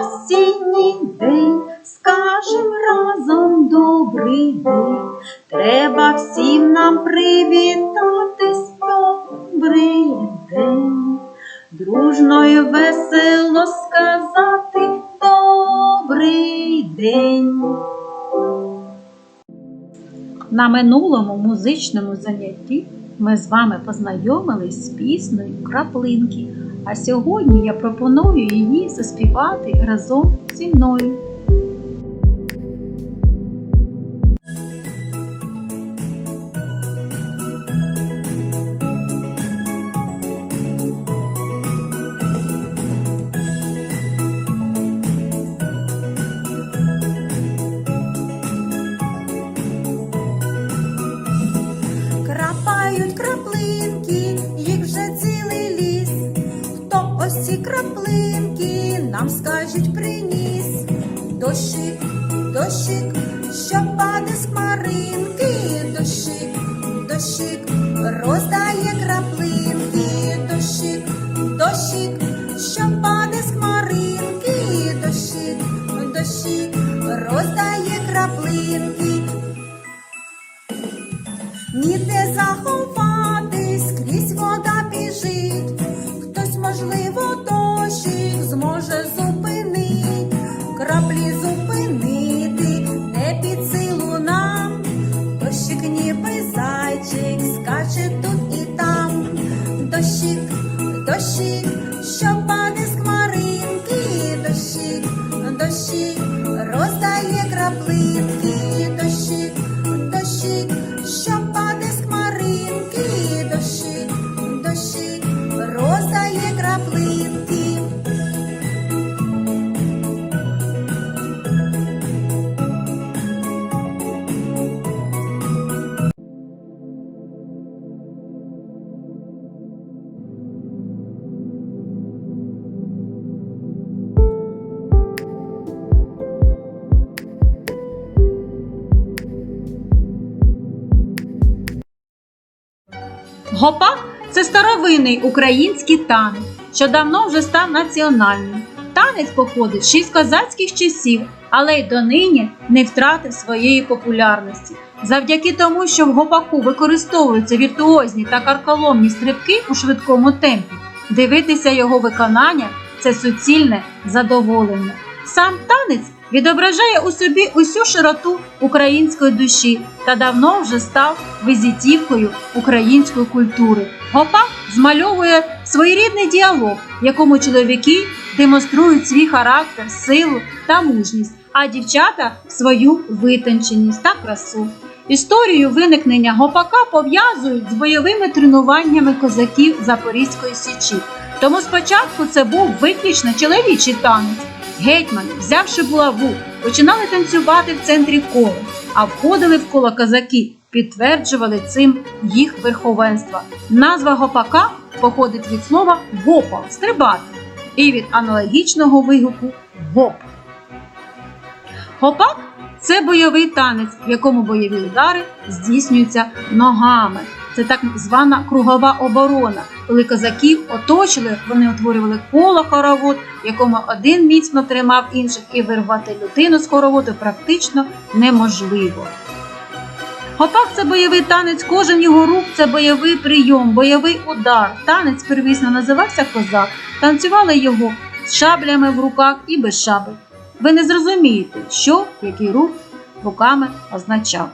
осінній день, скажем разом добрий день. Треба всім нам привітатись, добрий день. Дружно і весело сказати добрий день. На минулому музичному занятті ми з вами познайомились з піснею краплинки, а сьогодні я пропоную її заспівати разом зі мною. Крапають краплинки, скажуть приніс? Дощик, дощик, що паде з хмаринки, дощик, дощик, роздає краплинки, роздає краплинки, Гопак це старовинний український танець, що давно вже став національним. Танець походить ще з козацьких часів, але й донині не втратив своєї популярності. Завдяки тому, що в гопаку використовуються віртуозні та карколомні стрибки у швидкому темпі, дивитися його виконання це суцільне задоволення. Сам танець відображає у собі усю широту української душі та давно вже став визитівкою української культури. Гопак змальовує своєрідний діалог, в якому чоловіки демонструють свій характер, силу та мужність, а дівчата свою витонченість та красу. Історію виникнення гопака пов'язують з бойовими тренуваннями козаків Запорізької січі. Тому спочатку це був виключно чоловічий танець. Гетьмани, взявши булаву, починали танцювати в центрі кола, а входили в коло козаки, підтверджували цим їх верховенство. Назва гопака походить від слова гопа стрибати і від аналогічного вигуку гоп. Гопак це бойовий танець, в якому бойові удари здійснюються ногами. Це так звана кругова оборона. Коли козаків оточили, вони утворювали коло хоровод, в якому один міцно тримав інших і вирвати людину з хороводу практично неможливо. Гопак це бойовий танець, кожен його рух це бойовий прийом, бойовий удар. Танець первісно називався козак. Танцювали його з шаблями в руках і без шабель. Ви не зрозумієте, що який рух руками означав.